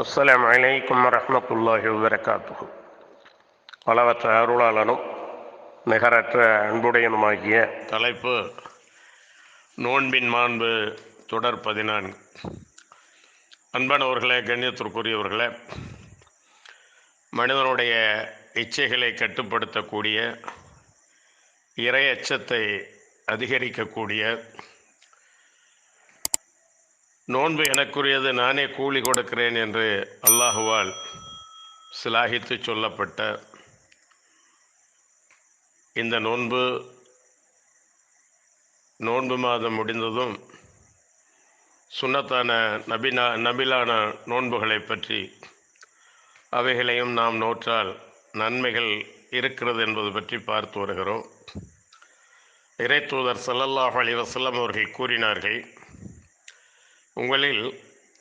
அஸ்லாம் அலைக்கும் வரஹ்மத்துல்லாஹி வபரகாத்துஹு. அளவற்ற அருளாளனும் நிகரற்ற அன்புடையனுமாகிய தலைப்பு நோன்பின் மாண்பு தொடர் பதினான்கு. அன்பானவர்களே கண்ணியத்திற்குரியவர்களே மனிதனுடைய இச்சைகளை கட்டுப்படுத்தக்கூடிய இறை அச்சத்தை அதிகரிக்கக்கூடிய நோன்பு எனக்குரியது நானே கூலி கொடுக்கிறேன் என்று அல்லாஹுவால் சிலாகித்து சொல்லப்பட்ட இந்த நோன்பு நோன்பு மாதம் முடிந்ததும் சுன்னத்தான நபினா நபிலான நோன்புகளை பற்றி அவைகளையும் நாம் நோற்றால் நன்மைகள் இருக்கிறது என்பது பற்றி பார்த்து வருகிறோம். இறைத்தூதர் சல்லல்லாஹ் அலி வசல்லம் அவர்கள் கூறினார்கள் உங்களில்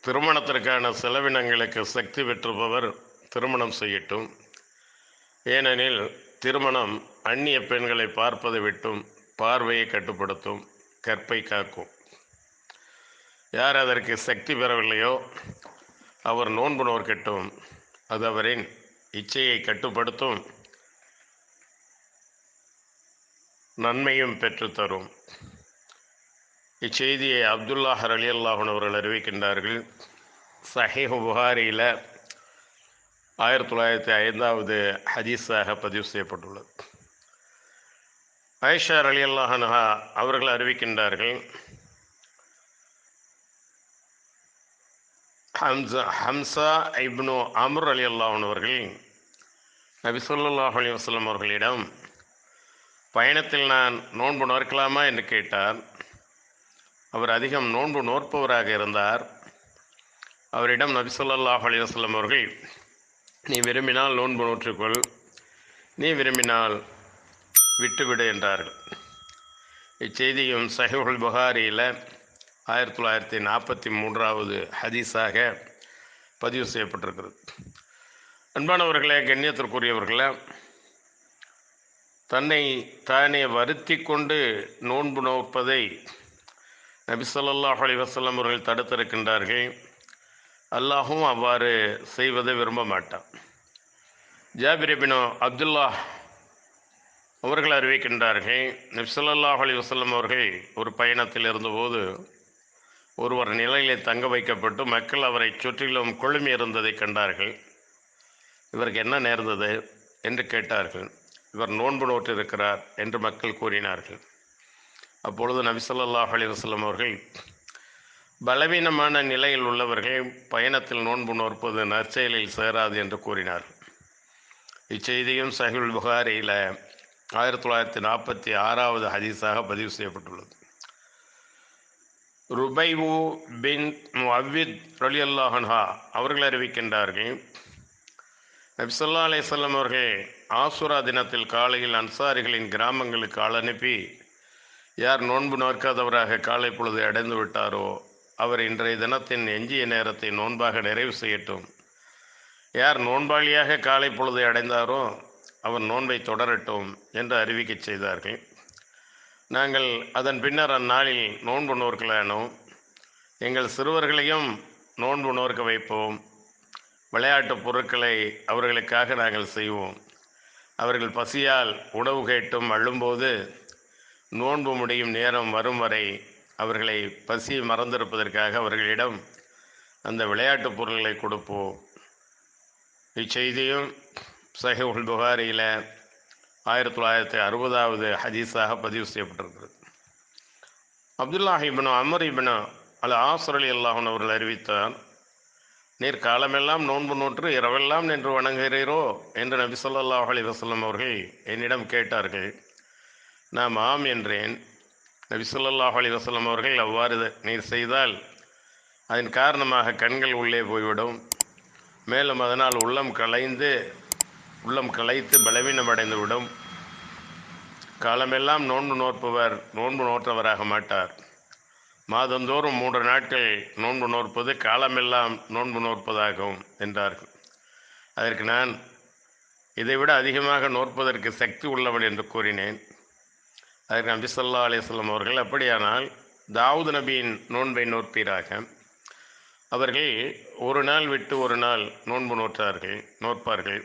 திருமணத்திற்கான செலவினங்களுக்கு சக்தி பெற்றுபவர் திருமணம் செய்யட்டும். ஏனெனில் திருமணம் அந்நிய பெண்களை பார்ப்பதை விட்டும் பார்வையை கட்டுப்படுத்தும் கற்பை காக்கும். யார் அதற்கு சக்தி பெறவில்லையோ அவர் நோன்பு நோர்க்கட்டும் அது அவரின் இச்சையை கட்டுப்படுத்தும் நன்மையும் பெற்றுத்தரும். இச்செய்தியை அப்துல்லாஹ் அலி அல்லாஹன் அவர்கள் அறிவிக்கின்றார்கள். சஹீஹ் புகாரியில் ஆயிரத்தி தொள்ளாயிரத்தி ஐந்தாவது ஹதீஸாக பதிவு செய்யப்பட்டுள்ளது. ஐஷா அலி அல்லாஹனஹா அவர்கள் அறிவிக்கின்றார்கள் Hamza Hamza ibn Amr Ali அல்லாஹன் அவர்கள் நபி சொல்லாஹ் அலி வஸ்லம் அவர்களிடம் பயணத்தில் நான் நோன்பு நோக்கலாமா என்று கேட்டார். அவர் அதிகம் நோன்பு நோற்பவராக இருந்தார். அவரிடம் நபி சொல்லாஹ் அலி அவர்கள் நீ விரும்பினால் நோன்பு நோற்றுக்கொள் நீ விரும்பினால் விட்டுவிடு என்றார்கள். இச்செய்தியும் சஹிபுல் புகாரியில் ஆயிரத்தி தொள்ளாயிரத்தி நாற்பத்தி மூன்றாவது ஹதீஸாக பதிவு செய்யப்பட்டிருக்கிறது. அன்பானவர்களே கண்ணியத்திற்குரியவர்களே தன்னை தானே வருத்தி கொண்டு நோன்பு நோப்பதை நபி சொல்லாஹ் அலி வசல்லம் அவர்கள் தடுத்திருக்கின்றார்கள். அல்லாஹும் அவ்வாறு செய்வதை விரும்ப மாட்டான். ஜாபிரபினோ அப்துல்லா அவர்கள் அறிவிக்கின்றார்கள் நபிசல்லாஹ் அலி வசல்லம் அவர்கள் ஒரு பயணத்தில் இருந்தபோது ஒருவர் நிலையிலே தங்க வைக்கப்பட்டு மக்கள் அவரை சுற்றிலும் குழுமி இருந்ததை கண்டார்கள். இவருக்கு என்ன நேர்ந்தது? என்று கேட்டார்கள். இவர் நோன்பு நோட்டு இருக்கிறார் என்று மக்கள் கூறினார்கள். அப்பொழுது நபிசல்லாஹ் அலி வசலம் அவர்கள் பலவீனமான நிலையில் உள்ளவர்கள் பயணத்தில் நோன்பு நோற்பது நற்செயலில் சேராது என்று கூறினார். இச்செய்தியும் சஹில் புகாரியில் ஆயிரத்தி தொள்ளாயிரத்தி நாற்பத்தி ஆறாவது ஹதீஸாக பதிவு செய்யப்பட்டுள்ளது. ருபைவு பின் அவ்வித் ரலி அல்லாஹன்ஹா அவர்கள் அறிவிக்கின்றார்கள் நபிசல்லா அலிசல்லம் அவர்கள் ஆசுரா தினத்தில் காலையில் அன்சாரிகளின் கிராமங்களுக்கு ஆள் அனுப்பி யார் நோன்பு நோக்காதவராக காலை பொழுது அடைந்து விட்டாரோ அவர் இன்றைய தினத்தின் எஞ்சிய நேரத்தை நோன்பாக நிறைவு செய்யட்டும். யார் நோன்பாளியாக காலை பொழுதை அடைந்தாரோ அவர் நோன்பை தொடரட்டும் என்று அறிவிக்க செய்தார்கள். நாங்கள் அதன் பின்னர் அந்நாளில் நோன்பு நோர்களானோம் எங்கள் சிறுவர்களையும் நோன்பு நோர்க்க வைப்போம். விளையாட்டு பொருட்களை அவர்களுக்காக நாங்கள் செய்வோம். அவர்கள் பசியால் உணவு கேட்டும் அழும்போது நோன்பு முடியும் நேரம் வரும் வரை அவர்களை பசி மறந்திருப்பதற்காக அவர்களிடம் அந்த விளையாட்டுப் பொருள்களை கொடுப்போம். இச்செய்தியும் சஹிவுல் புகாரியில் ஆயிரத்தி தொள்ளாயிரத்தி அறுபதாவது ஹதீஸாக பதிவு செய்யப்பட்டிருக்கிறது. அப்துல்லாஹ் இபினோ அமர் இபினோ அல்ல ஆசுரலி அல்லாஹன் அவர்கள் அறிவித்தார் நீர் காலமெல்லாம் நோன்பு நோற்று இரவெல்லாம் நின்று வணங்குகிறீரோ? என்று நபி சொல்லாஹ் அலி வசல்லம் அவர்கள் என்னிடம் கேட்டார்கள். நான் ஆம் என்றேன். நபி சொல்லாஹ் அலி வசலம் அவர்கள் அவ்வாறு நீர் செய்தால் அதன் காரணமாக கண்கள் உள்ளே போய்விடும். மேலும் அதனால் உள்ளம் கலைந்து உள்ளம் கலைத்து பலவீனமடைந்து விடும் காலமெல்லாம் நோன்பு நோற்பவர் நோன்பு நோற்றவராக மாட்டார். மாதந்தோறும் மூன்று நாட்கள் நோன்பு நோற்பது காலமெல்லாம் நோன்பு நோற்பதாகும் என்றார்கள். அதற்கு நான் இதைவிட அதிகமாக நோற்பதற்கு சக்தி உள்ளவன் என்று கூறினேன். அதற்கு நபி சொல்லா அலிஸ்லாம் அவர்கள் அப்படியானால் தாவூத் நபியின் நோன்பை நோற்பீராக? அவர்கள் ஒரு நாள் விட்டு ஒரு நாள் நோன்பு நோற்றார்கள் நோற்பார்கள்.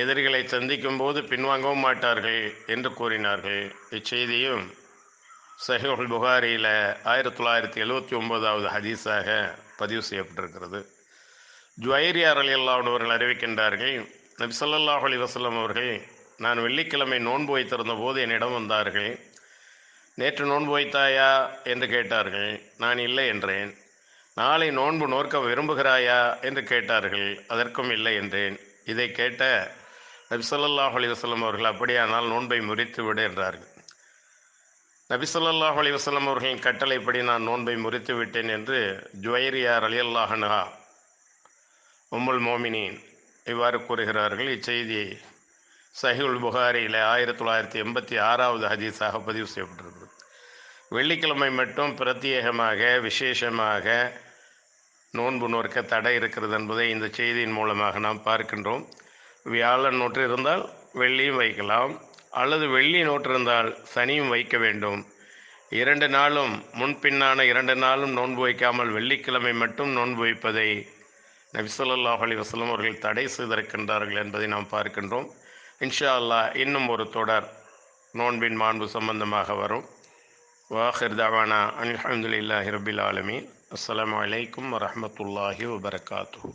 எதிரிகளை சந்திக்கும் போது பின்வாங்கவும் மாட்டார்கள் என்று கூறினார்கள். இச்செய்தியும் சஹிஹுல் புகாரியில் ஆயிரத்தி தொள்ளாயிரத்தி எழுபத்தி ஒன்பதாவது ஹதீஸாக பதிவு செய்யப்பட்டிருக்கிறது. ஜுவைரியார் அலி அல்லாஹர்கள் அறிவிக்கின்றார்கள் நபி ஸல்லல்லாஹு அலைஹி வஸல்லம் அவர்கள் நான் வெள்ளிக்கிழமை நோன்பு வைத்திருந்த போது என்னிடம் வந்தார்கள் நேற்று நோன்பு வைத்தாயா? என்று கேட்டார்கள். நான் இல்லை என்றேன். நாளை நோன்பு நோக்க விரும்புகிறாயா? என்று கேட்டார்கள். அதற்கும் இல்லை என்றேன். இதை கேட்ட நபிசல்லாஹ் ஸல்லல்லாஹு அவர்கள் அப்படியானால் நோன்பை முறித்து விடு என்றார்கள். நபிசல்லாஹ் ஸல்லல்லாஹு அலைஹி அவர்களின் கட்டளைப்படி நான் நோன்பை முறித்து விட்டேன் என்று ஜுவைரியார் அலி அல்லாஹனஹா உம்முல் மோமினின் இவ்வாறு கூறுகிறார்கள். இச்செய்தியை சஹிவுல் புகாரியில் ஆயிரத்தி தொள்ளாயிரத்தி எண்பத்தி ஆறாவது ஹதீஸாக பதிவு செய்யப்பட்டிருக்கிறது வெள்ளிக்கிழமை மட்டும் பிரத்யேகமாக விசேஷமாக நோன்பு நோற்க தடை இருக்கிறது என்பதை இந்த செய்தியின் மூலமாக நாம் பார்க்கின்றோம். வியாழன் நோற்று இருந்தால் வெள்ளியும் வைக்கலாம். அல்லது வெள்ளி நோற்று இருந்தால் சனியும் வைக்க வேண்டும். இரண்டு நாளும் முன்பின்னான இரண்டு நாளும் நோன்பு வைக்காமல் வெள்ளிக்கிழமை மட்டும் நோன்பு வைப்பதை நபிசல்லாஹ் அலி வசலம் அவர்கள் தடை செய்திருக்கின்றார்கள் என்பதை நாம் பார்க்கின்றோம். இன்ஷா அல்லாஹ் இன்னும் ஒரு தொடர் நோன்பின் மாண்பு சம்பந்தமாக வரும். வாஹிர் தவானா அல்ஹம்துலில்லாஹி ரபில் ஆலமீன் அஸ்லாம் வலைக்கம் வரமத்துல்லாஹி வபரகாத்துஹு